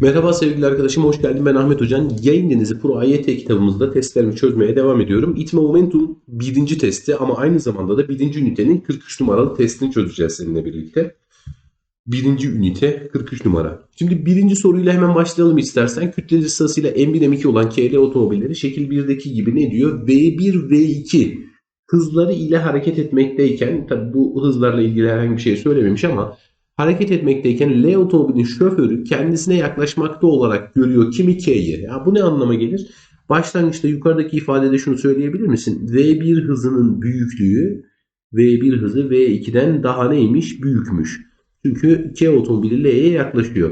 Merhaba sevgili arkadaşım, hoş geldin. Ben Ahmet Hocan. Yayın Denizi Pro AYT kitabımızda testlerimi çözmeye devam ediyorum. İtme Momentum birinci testi ama aynı zamanda da birinci ünitenin 43 numaralı testini çözeceğiz seninle birlikte. Birinci ünite 43 numara. Şimdi birinci soruyla hemen başlayalım istersen. Kütleli sırasıyla M1 M2 olan KL otomobilleri şekil 1'deki gibi ne diyor? V1 V2 hızları ile hareket etmekteyken tabi bu hızlarla ilgili herhangi bir şey söylememiş ama hareket etmekteyken L otomobilin şoförü kendisine yaklaşmakta olarak görüyor kimi K'yi. Ya bu ne anlama gelir? Başlangıçta yukarıdaki ifadede şunu söyleyebilir misin? V1 hızının büyüklüğü V1 hızı V2'den daha neymiş? Büyükmüş. Çünkü K otomobili L'ye yaklaşıyor.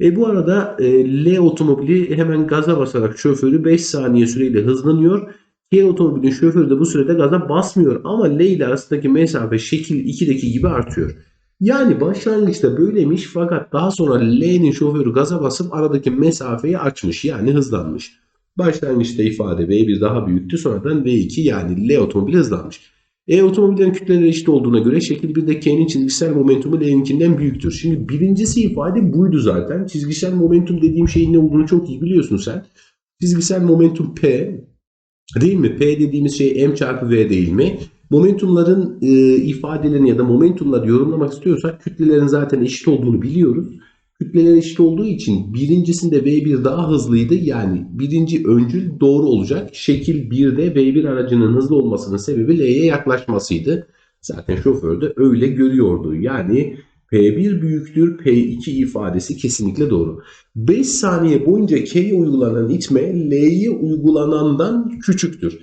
E bu arada e, L otomobili hemen gaza basarak şoförü 5 saniye süreyle hızlanıyor. K otomobilin şoförü de bu sürede gaza basmıyor ama L ile arasındaki mesafe şekil 2'deki gibi artıyor. Yani başlangıçta böylemiş fakat daha sonra L'nin şoförü gaza basıp aradaki mesafeyi açmış yani hızlanmış. Başlangıçta ifade V1 daha büyüktü sonradan V2 yani L otomobili hızlanmış. E otomobillerin kütleleri eşit olduğuna göre şekil 1'de K'nin çizgisel momentumu L'ninkinden büyüktür. Şimdi birincisi ifade buydu zaten. Çizgisel momentum dediğim şeyin ne olduğunu çok iyi biliyorsun sen. Çizgisel momentum P değil mi? P dediğimiz şey M çarpı V değil mi? Momentumların e, ifadelerini ya da momentumları yorumlamak istiyorsak kütlelerin zaten eşit olduğunu biliyoruz. Kütleler eşit olduğu için birincisinde V1 daha hızlıydı. Yani birinci öncül doğru olacak. Şekil 1'de V1 aracının hızlı olmasının sebebi L'ye yaklaşmasıydı. Zaten şoför de öyle görüyordu. Yani P1 büyüktür P2 ifadesi kesinlikle doğru. 5 saniye boyunca K'ye uygulanan itme L'ye uygulanandan küçüktür.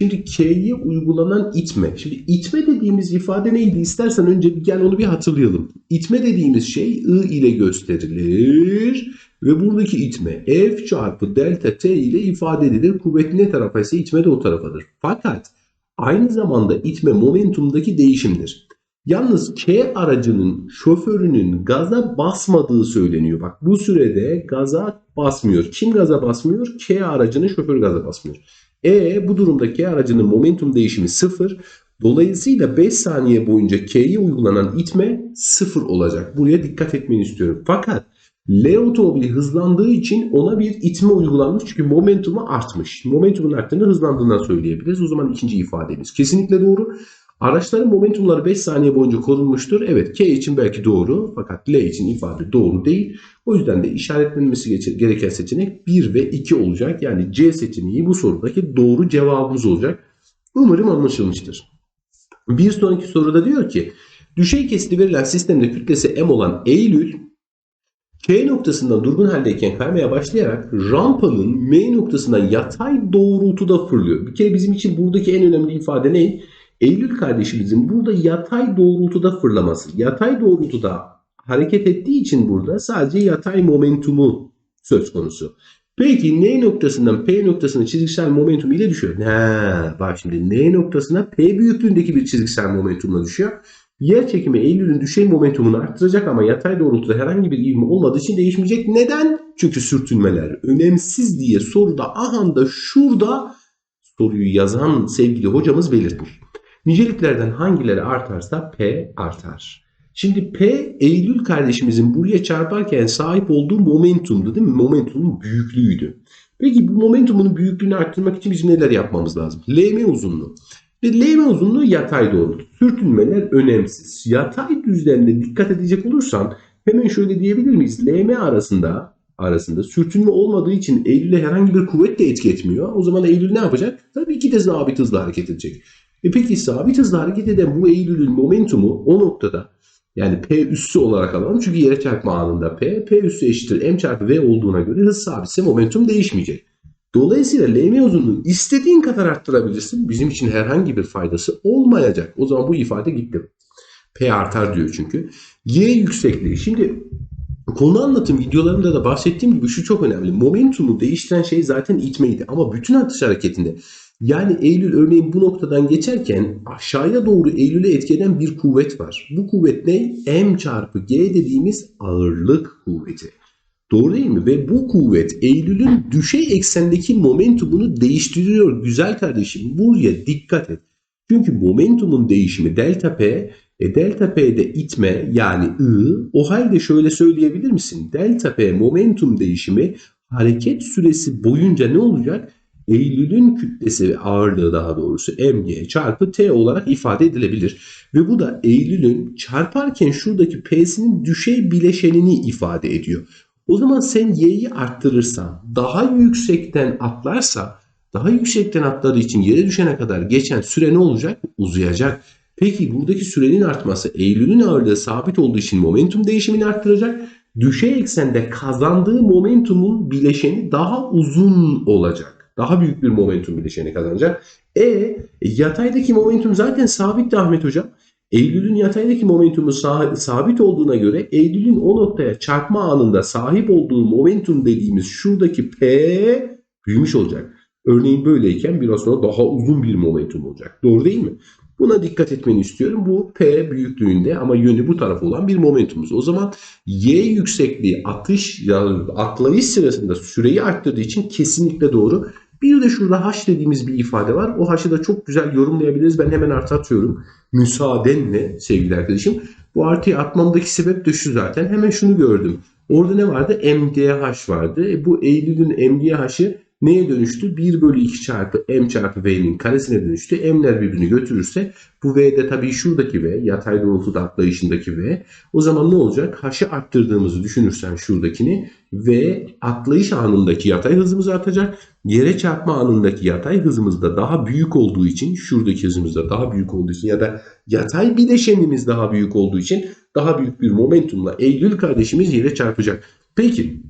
Şimdi K'ye uygulanan itme. Şimdi itme dediğimiz ifade neydi? İstersen önce bir gel onu bir hatırlayalım. İtme dediğimiz şey I ile gösterilir ve buradaki itme F çarpı delta T ile ifade edilir. Kuvvet ne tarafa ise itme de o tarafadır. Fakat aynı zamanda itme momentumdaki değişimdir. Yalnız K aracının şoförünün gaza basmadığı söyleniyor. Bak bu sürede gaza basmıyor. Kim gaza basmıyor? K aracının şoförü gaza basmıyor. E bu durumda K aracının momentum değişimi sıfır. Dolayısıyla 5 saniye boyunca K'ye uygulanan itme sıfır olacak. Buraya dikkat etmeni istiyorum. Fakat L otomobili hızlandığı için ona bir itme uygulanmış çünkü momentumu artmış. Momentumun arttığını hızlandığından söyleyebiliriz. O zaman ikinci ifademiz kesinlikle doğru. Araçların momentumları 5 saniye boyunca korunmuştur. Evet K için belki doğru fakat L için ifade doğru değil. O yüzden de işaretlenmesi gereken seçenek 1 ve 2 olacak. Yani C seçeneği bu sorudaki doğru cevabımız olacak. Umarım anlaşılmıştır. Bir sonraki soruda diyor ki düşey kesiti verilen sistemde kütlesi M olan Eylül K noktasından durgun haldeyken kaymaya başlayarak rampanın M noktasından yatay doğrultuda fırlıyor. Bir kere bizim için buradaki en önemli ifade ne? Eylül kardeşimizin burada yatay doğrultuda fırlaması. Yatay doğrultuda hareket ettiği için burada sadece yatay momentumu söz konusu. Peki N noktasından P noktasına çizgisel momentum ile düşüyor. Ha, bak şimdi N noktasına P büyüklüğündeki bir çizgisel momentumla düşüyor. Yer çekimi Eylül'ün düşey momentumunu arttıracak ama yatay doğrultuda herhangi bir ivme olmadığı için değişmeyecek. Neden? Çünkü sürtünmeler önemsiz diye soruda ahanda şurada soruyu yazan sevgili hocamız belirtmiş. Niceliklerden hangileri artarsa P artar. Şimdi P Eylül kardeşimizin buraya çarparken sahip olduğu momentumdu değil mi? Momentumun büyüklüğüydü. Peki bu momentumun büyüklüğünü arttırmak için biz neler yapmamız lazım? LM uzunluğu. Ve LM uzunluğu yatay doğrultu. Sürtünmeler önemsiz. Yatay düzlemde dikkat edecek olursan hemen şöyle diyebilir miyiz? LM arasında arasında sürtünme olmadığı için Eylül'e herhangi bir kuvvet de etki etmiyor. O zaman Eylül ne yapacak? Tabii ki de sabit hızla hareket edecek. E peki sabit hızla hareket eden bu Eylül'ün momentumu o noktada yani P üssü olarak alalım. Çünkü yere çarpma anında P, P üssü eşittir M çarpı V olduğuna göre hız sabitse momentum değişmeyecek. Dolayısıyla LM uzunluğunu istediğin kadar arttırabilirsin. Bizim için herhangi bir faydası olmayacak. O zaman bu ifade gitti. P artar diyor çünkü. Y yüksekliği. Şimdi konu anlatım videolarımda da bahsettiğim gibi şu çok önemli. Momentumu değiştiren şey zaten itmeydi. Ama bütün atış hareketinde yani Eylül örneğin bu noktadan geçerken aşağıya doğru Eylül'e etkilenen bir kuvvet var. Bu kuvvet ne? M çarpı G dediğimiz ağırlık kuvveti. Doğru değil mi? Ve bu kuvvet Eylül'ün düşey eksendeki momentumunu değiştiriyor güzel kardeşim. Buraya dikkat et. Çünkü momentumun değişimi delta P E delta P'de itme yani I o halde şöyle söyleyebilir misin? Delta P momentum değişimi hareket süresi boyunca ne olacak? Eylül'ün kütlesi ve ağırlığı daha doğrusu mg çarpı t olarak ifade edilebilir. Ve bu da Eylül'ün çarparken şuradaki p'sinin düşey bileşenini ifade ediyor. O zaman sen y'yi arttırırsan daha yüksekten atlarsa daha yüksekten atladığı için yere düşene kadar geçen süre ne olacak? Uzayacak. Peki buradaki sürenin artması Eylül'ün ağırlığı sabit olduğu için momentum değişimini arttıracak. Düşey eksende kazandığı momentumun bileşeni daha uzun olacak. Daha büyük bir momentum bileşeni kazanacak. E yataydaki momentum zaten sabit Ahmet Hocam. Eylül'ün yataydaki momentumu sabit olduğuna göre Eylül'ün o noktaya çarpma anında sahip olduğu momentum dediğimiz şuradaki P büyümüş olacak. Örneğin böyleyken biraz sonra daha uzun bir momentum olacak. Doğru değil mi? Buna dikkat etmeni istiyorum. Bu P büyüklüğünde ama yönü bu tarafa olan bir momentumuz. O zaman Y yüksekliği atış ya atlayış sırasında süreyi arttırdığı için kesinlikle doğru. Bir de şurada H dediğimiz bir ifade var. O H'ı da çok güzel yorumlayabiliriz. Ben hemen artı atıyorum. Müsaadenle sevgili arkadaşım. Bu artıyı atmamdaki sebep de şu zaten. Hemen şunu gördüm. Orada ne vardı? MDH vardı. E bu Eylül'ün MDH'ı neye dönüştü? 1 bölü 2 çarpı m çarpı v'nin karesine dönüştü. m'ler birbirini götürürse bu v de tabii şuradaki v yatay doğrultuda atlayışındaki v. O zaman ne olacak? H'ı arttırdığımızı düşünürsen şuradakini v atlayış anındaki yatay hızımız artacak. Yere çarpma anındaki yatay hızımız da daha büyük olduğu için şuradaki hızımız da daha büyük olduğu için ya da yatay bileşenimiz daha büyük olduğu için daha büyük bir momentumla Eylül kardeşimiz yere çarpacak. Peki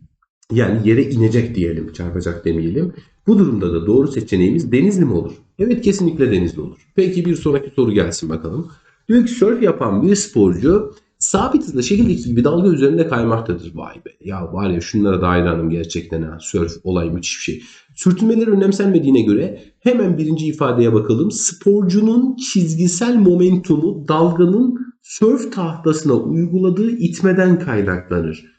yani yere inecek diyelim, çarpacak demeyelim. Bu durumda da doğru seçeneğimiz Denizli mi olur? Evet kesinlikle Denizli olur. Peki bir sonraki soru gelsin bakalım. Diyor ki surf yapan bir sporcu sabit hızla şekildeki gibi dalga üzerinde kaymaktadır. Vay be ya var ya şunlara da hayranım gerçekten ha. Surf olay müthiş bir şey. Sürtünmeler önemsenmediğine göre hemen birinci ifadeye bakalım. Sporcunun çizgisel momentumu dalganın surf tahtasına uyguladığı itmeden kaynaklanır.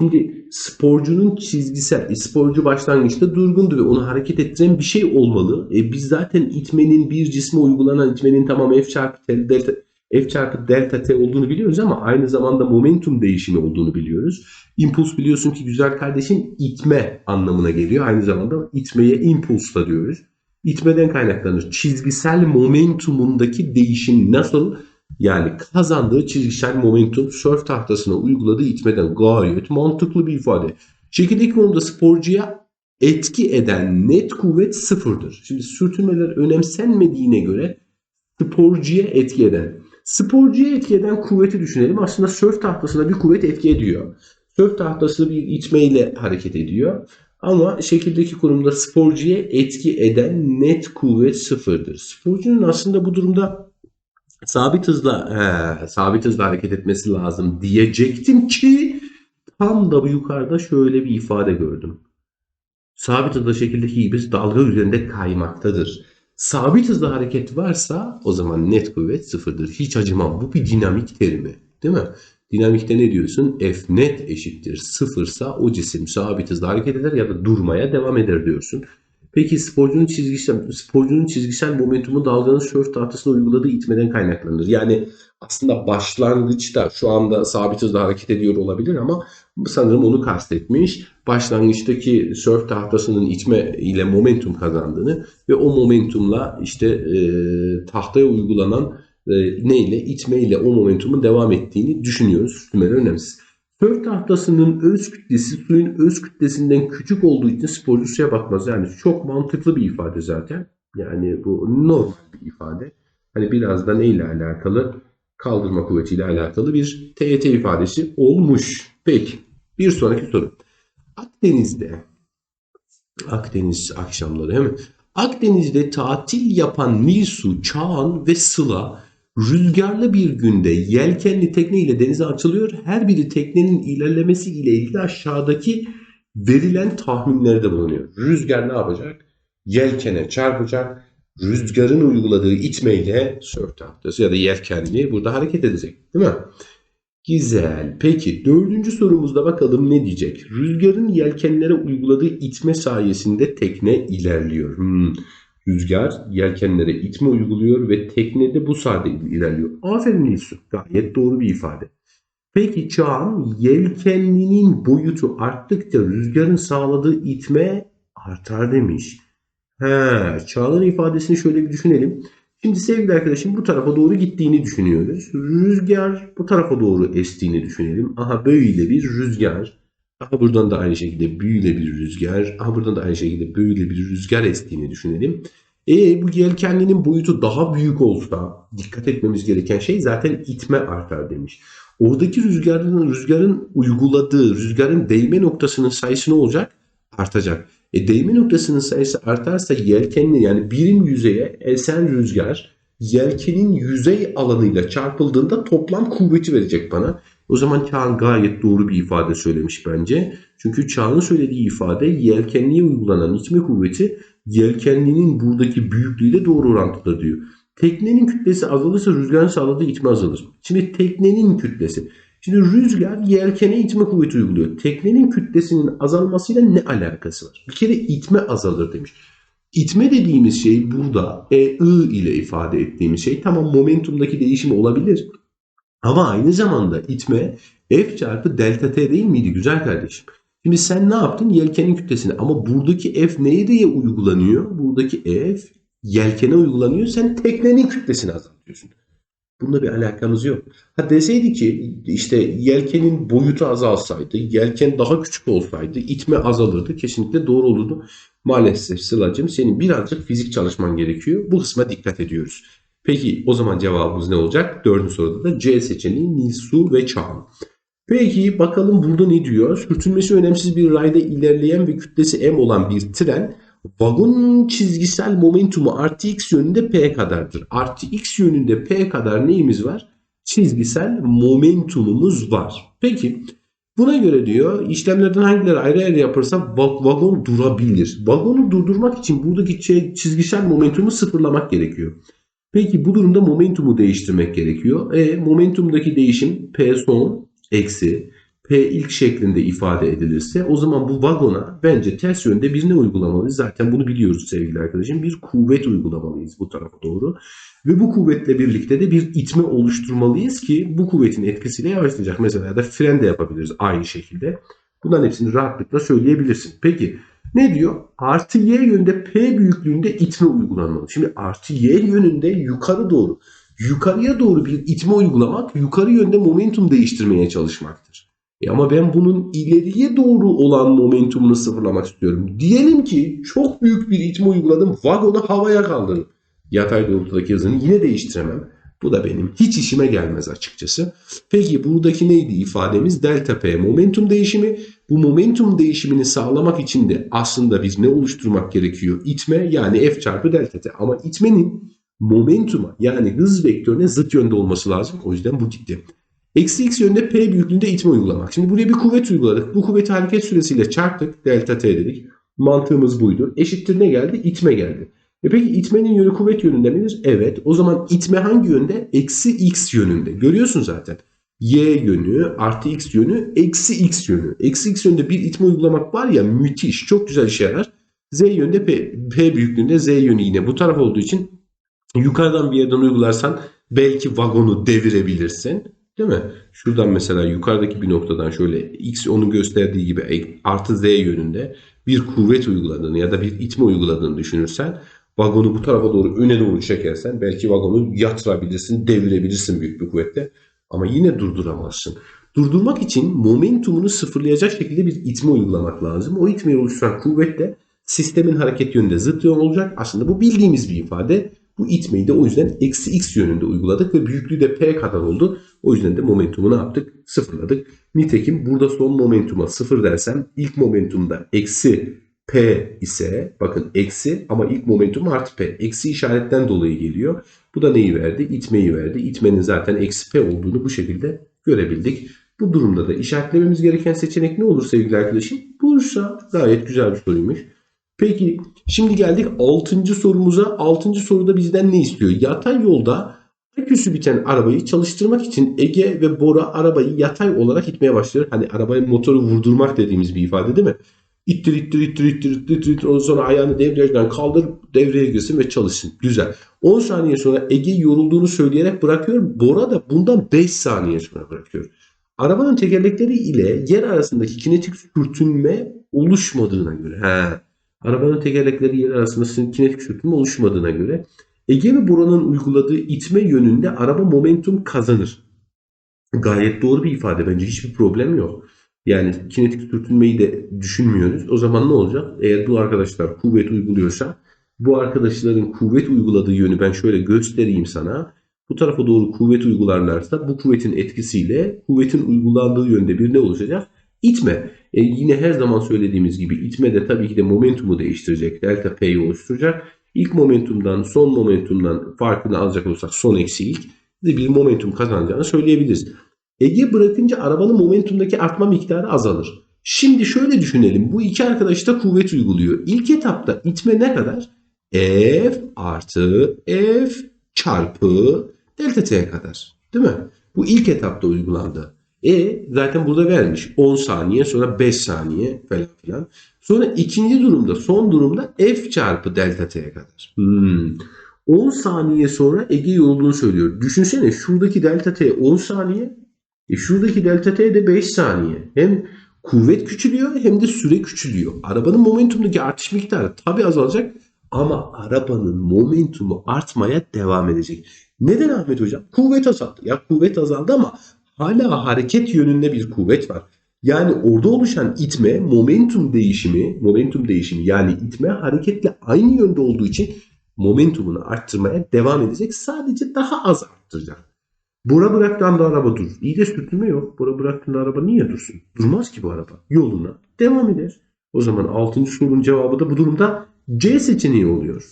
Şimdi sporcunun çizgisel, sporcu başlangıçta durgundu ve onu hareket ettiren bir şey olmalı. E biz zaten itmenin bir cisme uygulanan itmenin tamam F çarpı delta, F çarpı delta T olduğunu biliyoruz ama aynı zamanda momentum değişimi olduğunu biliyoruz. Impuls biliyorsun ki güzel kardeşim itme anlamına geliyor. Aynı zamanda itmeye impuls da diyoruz. İtmeden kaynaklanır. Çizgisel momentumundaki değişim nasıl? Yani kazandığı çizgisel momentum surf tahtasına uyguladığı itmeden gayet mantıklı bir ifade. Çekirdek konumda sporcuya etki eden net kuvvet sıfırdır. Şimdi sürtünmeler önemsenmediğine göre sporcuya etki eden. Sporcuya etki eden kuvveti düşünelim. Aslında surf tahtasına bir kuvvet etki ediyor. Surf tahtası bir itmeyle hareket ediyor. Ama şekildeki konumda sporcuya etki eden net kuvvet sıfırdır. Sporcunun aslında bu durumda sabit hızla he, sabit hızla hareket etmesi lazım diyecektim ki tam da bu yukarıda şöyle bir ifade gördüm. Sabit hızla şekildeki gibi dalga üzerinde kaymaktadır. Sabit hızla hareket varsa o zaman net kuvvet sıfırdır. Hiç acımam. Bu bir dinamik terimi. Değil mi? Dinamikte ne diyorsun? F net eşittir sıfırsa o cisim sabit hızla hareket eder ya da durmaya devam eder diyorsun. Peki sporcunun çizgisel, sporcunun çizgisel momentumu dalganın sörf tahtasına uyguladığı itmeden kaynaklanır. Yani aslında başlangıçta şu anda sabit hızla hareket ediyor olabilir ama sanırım onu kastetmiş. Başlangıçtaki sörf tahtasının itme ile momentum kazandığını ve o momentumla işte e, tahtaya uygulanan e, neyle itme ile o momentumun devam ettiğini düşünüyoruz. Sümer önemsiz. Sörf tahtasının öz kütlesi suyun öz kütlesinden küçük olduğu için sporcu suya batmaz. Yani çok mantıklı bir ifade zaten. Yani bu normal bir ifade. Hani biraz da neyle alakalı? Kaldırma kuvvetiyle alakalı bir TET ifadesi olmuş. Peki bir sonraki soru. Akdeniz'de Akdeniz akşamları değil mi? Akdeniz'de tatil yapan Nilsu, Çağan ve Sıla Rüzgarlı bir günde yelkenli tekne ile denize açılıyor. Her biri teknenin ilerlemesi ile ilgili aşağıdaki verilen tahminlerde bulunuyor. Rüzgar ne yapacak? Yelkene çarpacak. Rüzgarın uyguladığı itmeyle sörf tahtası ya da yelkenli burada hareket edecek. Değil mi? Güzel. Peki dördüncü sorumuzda bakalım ne diyecek? Rüzgarın yelkenlere uyguladığı itme sayesinde tekne ilerliyor. Hmm. Rüzgar yelkenlere itme uyguluyor ve teknede bu sade ilerliyor. Aferin Nilsu. Gayet doğru bir ifade. Peki Çağan yelkenlinin boyutu arttıkça rüzgarın sağladığı itme artar demiş. He, Çağan'ın ifadesini şöyle bir düşünelim. Şimdi sevgili arkadaşım bu tarafa doğru gittiğini düşünüyoruz. Rüzgar bu tarafa doğru estiğini düşünelim. Aha böyle bir rüzgar. Aha buradan da aynı şekilde böyle bir rüzgar. Aha buradan da aynı şekilde böyle bir rüzgar estiğini düşünelim. E bu yelkenlinin boyutu daha büyük olsa dikkat etmemiz gereken şey zaten itme artar demiş. Oradaki rüzgarın rüzgarın uyguladığı rüzgarın değme noktasının sayısı ne olacak? Artacak. E değme noktasının sayısı artarsa yelkenli yani birim yüzeye esen rüzgar yelkenin yüzey alanıyla çarpıldığında toplam kuvveti verecek bana. O zaman Çağan gayet doğru bir ifade söylemiş bence. Çünkü Çağan'ın söylediği ifade yelkenliğe uygulanan itme kuvveti yelkenlinin buradaki büyüklüğüyle doğru orantılı diyor. Teknenin kütlesi azalırsa rüzgarın sağladığı itme azalır. Şimdi teknenin kütlesi. Şimdi rüzgar yelkene itme kuvveti uyguluyor. Teknenin kütlesinin azalmasıyla ne alakası var? Bir kere itme azalır demiş. İtme dediğimiz şey burada E, I ile ifade ettiğimiz şey tamam momentumdaki değişim olabilir. Ama aynı zamanda itme F çarpı delta T değil miydi güzel kardeşim? Şimdi sen ne yaptın? Yelkenin kütlesini. Ama buradaki F neye diye uygulanıyor? Buradaki F yelkene uygulanıyor. Sen teknenin kütlesini azaltıyorsun. Bunda bir alakamız yok. Ha deseydi ki işte yelkenin boyutu azalsaydı, yelken daha küçük olsaydı itme azalırdı. Kesinlikle doğru olurdu. Maalesef Sıla'cığım senin birazcık fizik çalışman gerekiyor. Bu kısma dikkat ediyoruz. Peki o zaman cevabımız ne olacak? Dördüncü soruda da C seçeneği Nilsu ve Çağan. Peki bakalım burada ne diyor? Sürtünmesi önemsiz bir rayda ilerleyen ve kütlesi m olan bir tren vagonun çizgisel momentumu artı x yönünde p kadardır. Artı x yönünde p kadar neyimiz var? Çizgisel momentumumuz var. Peki buna göre diyor işlemlerden hangileri ayrı ayrı yapırsa va- vagon durabilir. Vagonu durdurmak için buradaki çizgisel momentumu sıfırlamak gerekiyor. Peki bu durumda momentumu değiştirmek gerekiyor. E, momentumdaki değişim P son eksi P ilk şeklinde ifade edilirse o zaman bu vagona bence ters yönde bir ne uygulamalıyız? Zaten bunu biliyoruz sevgili arkadaşım. Bir kuvvet uygulamalıyız bu tarafa doğru. Ve bu kuvvetle birlikte de bir itme oluşturmalıyız ki bu kuvvetin etkisiyle yavaşlayacak. Mesela ya da fren de yapabiliriz aynı şekilde. Bunların hepsini rahatlıkla söyleyebilirsin. Peki ne diyor? Artı y yönde p büyüklüğünde itme uygulanmalı. Şimdi artı y yönünde yukarı doğru. Yukarıya doğru bir itme uygulamak yukarı yönde momentum değiştirmeye çalışmaktır. E ama ben bunun ileriye doğru olan momentumunu sıfırlamak istiyorum. Diyelim ki çok büyük bir itme uyguladım. Vagonu havaya kaldırdım. Yatay doğrultudaki hızını yine değiştiremem. Bu da benim hiç işime gelmez açıkçası. Peki buradaki neydi ifademiz? Delta P momentum değişimi. Bu momentum değişimini sağlamak için de aslında biz ne oluşturmak gerekiyor? İtme yani F çarpı delta T. Ama itmenin momentuma yani hız vektörüne zıt yönde olması lazım. O yüzden bu gitti. Eksi x yönde P büyüklüğünde itme uygulamak. Şimdi buraya bir kuvvet uyguladık. Bu kuvveti hareket süresiyle çarptık. Delta T dedik. Mantığımız buydu. Eşittir ne geldi? İtme geldi. E peki itmenin yönü kuvvet yönünde midir? Evet. O zaman itme hangi yönde? Eksi x yönünde. Görüyorsun zaten. Y yönü artı x yönü eksi x yönü. Eksi x yönünde bir itme uygulamak var ya müthiş. Çok güzel işe yarar. Z yönde P, P büyüklüğünde Z yönü yine bu taraf olduğu için yukarıdan bir yerden uygularsan belki vagonu devirebilirsin. Değil mi? Şuradan mesela yukarıdaki bir noktadan şöyle x onun gösterdiği gibi artı z yönünde bir kuvvet uyguladığını ya da bir itme uyguladığını düşünürsen vagonu bu tarafa doğru öne doğru çekersen belki vagonu yatırabilirsin, devirebilirsin büyük bir kuvvetle ama yine durduramazsın. Durdurmak için momentumunu sıfırlayacak şekilde bir itme uygulamak lazım. O itmeyi oluşturan kuvvet de sistemin hareket yönünde zıt yön olacak. Aslında bu bildiğimiz bir ifade. Bu itmeyi de o yüzden eksi x yönünde uyguladık ve büyüklüğü de p kadar oldu. O yüzden de momentumu ne yaptık? Sıfırladık. Nitekim burada son momentuma sıfır dersem ilk momentumda eksi p ise bakın eksi ama ilk momentum artı p. Eksi işaretten dolayı geliyor. Bu da neyi verdi? İtmeyi verdi. İtmenin zaten eksi p olduğunu bu şekilde görebildik. Bu durumda da işaretlememiz gereken seçenek ne olur sevgili arkadaşım? Bursa gayet güzel bir soruymuş. Peki şimdi geldik 6. sorumuza. 6. soruda bizden ne istiyor? Yatay yolda aküsü biten arabayı çalıştırmak için Ege ve Bora arabayı yatay olarak itmeye başlıyor. Hani arabayı motoru vurdurmak dediğimiz bir ifade değil mi? İttir ittir ittir ittir ittir ittir, ittir. Ondan sonra ayağını debriyajdan kaldır devreye girsin ve çalışsın. Güzel. 10 saniye sonra Ege yorulduğunu söyleyerek bırakıyor. Bora da bundan 5 saniye sonra bırakıyor. Arabanın tekerlekleri ile yer arasındaki kinetik sürtünme oluşmadığına göre. He. Arabanın tekerlekleri yer arasında kinetik sürtünme oluşmadığına göre Ege ve Bora'nın uyguladığı itme yönünde araba momentum kazanır. Gayet doğru bir ifade bence hiçbir problem yok. Yani kinetik sürtünmeyi de düşünmüyoruz. O zaman ne olacak? Eğer bu arkadaşlar kuvvet uyguluyorsa bu arkadaşların kuvvet uyguladığı yönü ben şöyle göstereyim sana. Bu tarafa doğru kuvvet uygularlarsa bu kuvvetin etkisiyle kuvvetin uygulandığı yönde bir ne oluşacak? İtme. E yine her zaman söylediğimiz gibi itme de tabii ki de momentumu değiştirecek. Delta P'yi oluşturacak. İlk momentumdan son momentumdan farkını alacak olursak son eksi ilk bir momentum kazanacağını söyleyebiliriz. Ege bırakınca arabanın momentumdaki artma miktarı azalır. Şimdi şöyle düşünelim. Bu iki arkadaş da kuvvet uyguluyor. İlk etapta itme ne kadar? F artı F çarpı delta T'ye kadar. Değil mi? Bu ilk etapta uygulandı. E zaten burada vermiş. 10 saniye sonra 5 saniye falan filan. Sonra ikinci durumda son durumda F çarpı delta T'ye kadar. Hmm. 10 saniye sonra Ege yolunu söylüyor. Düşünsene şuradaki delta T 10 saniye. E şuradaki delta T de 5 saniye. Hem kuvvet küçülüyor hem de süre küçülüyor. Arabanın momentumundaki artış miktarı tabi azalacak ama arabanın momentumu artmaya devam edecek. Neden Ahmet Hocam? Kuvvet azaldı. Ya kuvvet azaldı ama hala hareket yönünde bir kuvvet var. Yani orada oluşan itme, momentum değişimi, momentum değişimi yani itme hareketle aynı yönde olduğu için momentumunu arttırmaya devam edecek. Sadece daha az arttıracak. Bora bıraktığında araba durur. İyi de sürtünme yok. Bora bıraktığında araba niye dursun? Durmaz ki bu araba. Yoluna devam eder. O zaman 6. sorunun cevabı da bu durumda C seçeneği oluyor.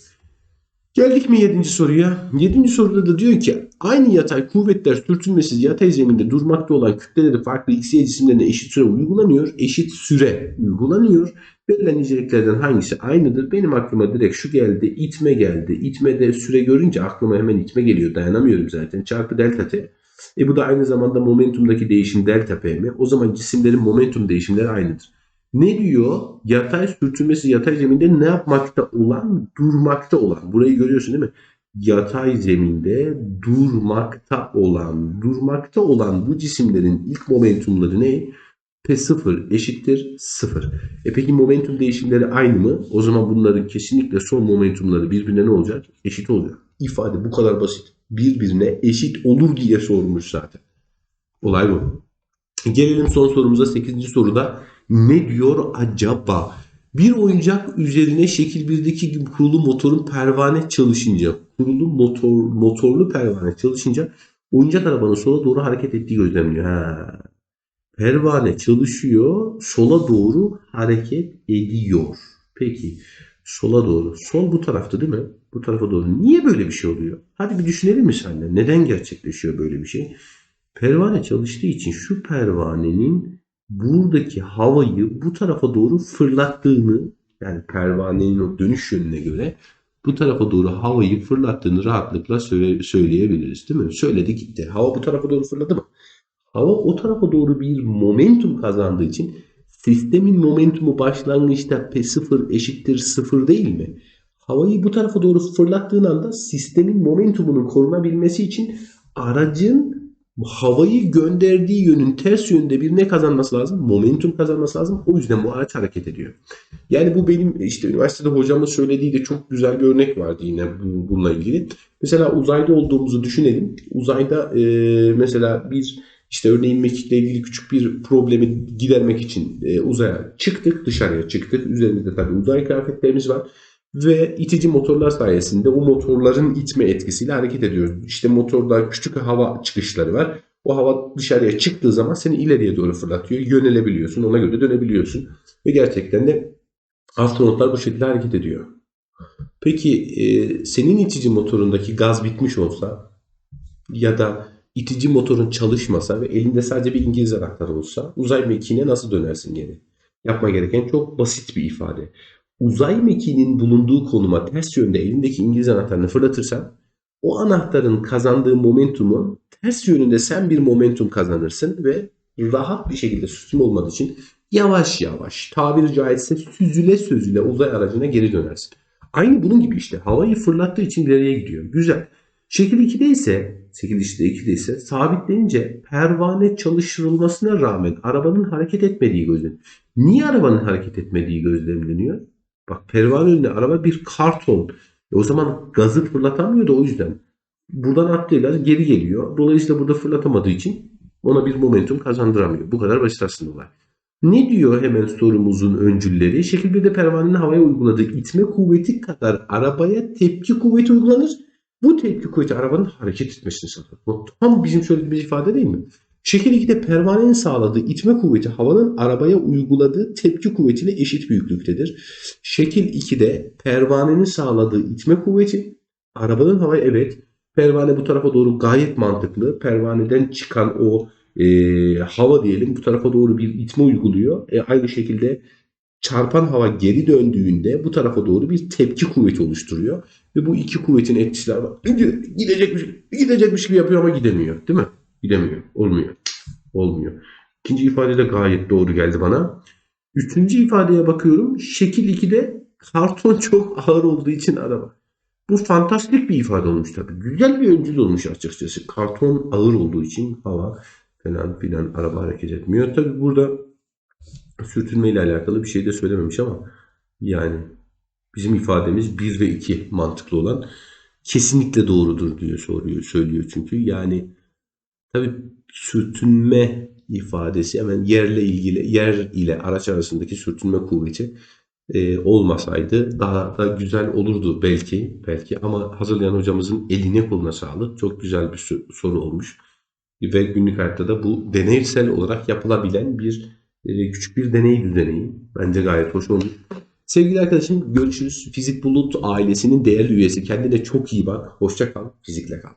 Geldik mi 7. soruya? 7. soruda da diyor ki aynı yatay kuvvetler sürtünmesiz yatay zeminde durmakta olan kütleleri farklı x, y cisimlerine eşit süre uygulanıyor. Eşit süre uygulanıyor. Verilen niceliklerden hangisi aynıdır? Benim aklıma direkt şu geldi. itme geldi. İtmede süre görünce aklıma hemen itme geliyor. Dayanamıyorum zaten. Çarpı delta t. E bu da aynı zamanda momentumdaki değişim delta p mi? O zaman cisimlerin momentum değişimleri aynıdır. Ne diyor? Yatay sürtünmesi yatay zeminde ne yapmakta olan? Durmakta olan. Burayı görüyorsun değil mi? Yatay zeminde durmakta olan, durmakta olan bu cisimlerin ilk momentumları ne? P0 eşittir 0. E peki momentum değişimleri aynı mı? O zaman bunların kesinlikle son momentumları birbirine ne olacak? Eşit olacak. İfade bu kadar basit. Birbirine eşit olur diye sormuş zaten. Olay bu. Gelelim son sorumuza 8. soruda ne diyor acaba? Bir oyuncak üzerine şekil 1'deki gibi kurulu motorun pervane çalışınca, kurulu motor motorlu pervane çalışınca oyuncak arabanın sola doğru hareket ettiği gözlemliyor. Ha. Pervane çalışıyor, sola doğru hareket ediyor. Peki sola doğru. Sol bu tarafta değil mi? Bu tarafa doğru. Niye böyle bir şey oluyor? Hadi bir düşünelim mi seninle? Neden gerçekleşiyor böyle bir şey? Pervane çalıştığı için şu pervanenin buradaki havayı bu tarafa doğru fırlattığını yani pervanenin o dönüş yönüne göre bu tarafa doğru havayı fırlattığını rahatlıkla söyle, söyleyebiliriz değil mi? Söyledi gitti. Hava bu tarafa doğru fırladı mı? Hava o tarafa doğru bir momentum kazandığı için sistemin momentumu başlangıçta P0 eşittir 0 değil mi? Havayı bu tarafa doğru fırlattığın anda sistemin momentumunun korunabilmesi için aracın havayı gönderdiği yönün ters yönde bir ne kazanması lazım? Momentum kazanması lazım. O yüzden bu araç hareket ediyor. Yani bu benim işte üniversitede hocamın söylediği de çok güzel bir örnek vardı yine bununla ilgili. Mesela uzayda olduğumuzu düşünelim. Uzayda e, mesela bir işte örneğin mekikle ilgili küçük bir problemi gidermek için e, uzaya çıktık, dışarıya çıktık. Üzerimizde tabii uzay kıyafetlerimiz var. Ve itici motorlar sayesinde o motorların itme etkisiyle hareket ediyoruz. İşte motorda küçük hava çıkışları var. O hava dışarıya çıktığı zaman seni ileriye doğru fırlatıyor. Yönelebiliyorsun. Ona göre dönebiliyorsun. Ve gerçekten de astronotlar bu şekilde hareket ediyor. Peki e, senin itici motorundaki gaz bitmiş olsa ya da itici motorun çalışmasa ve elinde sadece bir İngiliz anahtarı olsa uzay mekiğine nasıl dönersin geri? Yapma gereken çok basit bir ifade. Uzay mekiğinin bulunduğu konuma ters yönde elindeki İngiliz anahtarını fırlatırsan o anahtarın kazandığı momentumu ters yönünde sen bir momentum kazanırsın ve rahat bir şekilde sürtünme olmadığı için yavaş yavaş tabiri caizse süzüle süzüle uzay aracına geri dönersin. Aynı bunun gibi işte havayı fırlattığı için ileriye gidiyor. Güzel. Şekil 2'de ise şekil işte 2'de ise sabitleyince pervane çalıştırılmasına rağmen arabanın hareket etmediği gözleniyor. Niye arabanın hareket etmediği gözlemleniyor? Bak pervane önünde araba bir karton. E o zaman gazı fırlatamıyor da o yüzden. Buradan gaz geri geliyor. Dolayısıyla burada fırlatamadığı için ona bir momentum kazandıramıyor. Bu kadar basit aslında olay. Ne diyor hemen sorumuzun öncülleri? Şekil 1'de pervanenin havaya uyguladığı itme kuvveti kadar arabaya tepki kuvveti uygulanır. Bu tepki kuvveti arabanın hareket etmesini sağlar. Bu tam bizim söylediğimiz ifade değil mi? Şekil 2'de pervanenin sağladığı itme kuvveti havanın arabaya uyguladığı tepki kuvvetine eşit büyüklüktedir. Şekil 2'de pervanenin sağladığı itme kuvveti arabanın havaya evet pervane bu tarafa doğru gayet mantıklı. Pervaneden çıkan o e, hava diyelim bu tarafa doğru bir itme uyguluyor. E, aynı şekilde çarpan hava geri döndüğünde bu tarafa doğru bir tepki kuvveti oluşturuyor. Ve bu iki kuvvetin etkisi var. Gidecekmiş, gidecekmiş gibi yapıyor ama gidemiyor. Değil mi? Gidemiyor. Olmuyor. Olmuyor. İkinci ifade de gayet doğru geldi bana. Üçüncü ifadeye bakıyorum. Şekil 2'de karton çok ağır olduğu için araba. Bu fantastik bir ifade olmuş tabii. Güzel bir öncül olmuş açıkçası. Karton ağır olduğu için hava falan filan araba hareket etmiyor. Tabii burada sürtünme ile alakalı bir şey de söylememiş ama yani bizim ifademiz 1 ve 2 mantıklı olan kesinlikle doğrudur diye soruyor, söylüyor çünkü. Yani tabii sürtünme ifadesi hemen yerle ilgili yer ile araç arasındaki sürtünme kuvveti e, olmasaydı daha da güzel olurdu belki belki ama hazırlayan hocamızın eline koluna sağlık. Çok güzel bir sor- soru olmuş. Ve günlük hayatta da bu deneysel olarak yapılabilen bir e, küçük bir deney düzeneği. Bence gayet hoş olmuş. Sevgili arkadaşım görüşürüz. Fizik Bulut ailesinin değerli üyesi. Kendine çok iyi bak. Hoşça kal. Fizikle kal.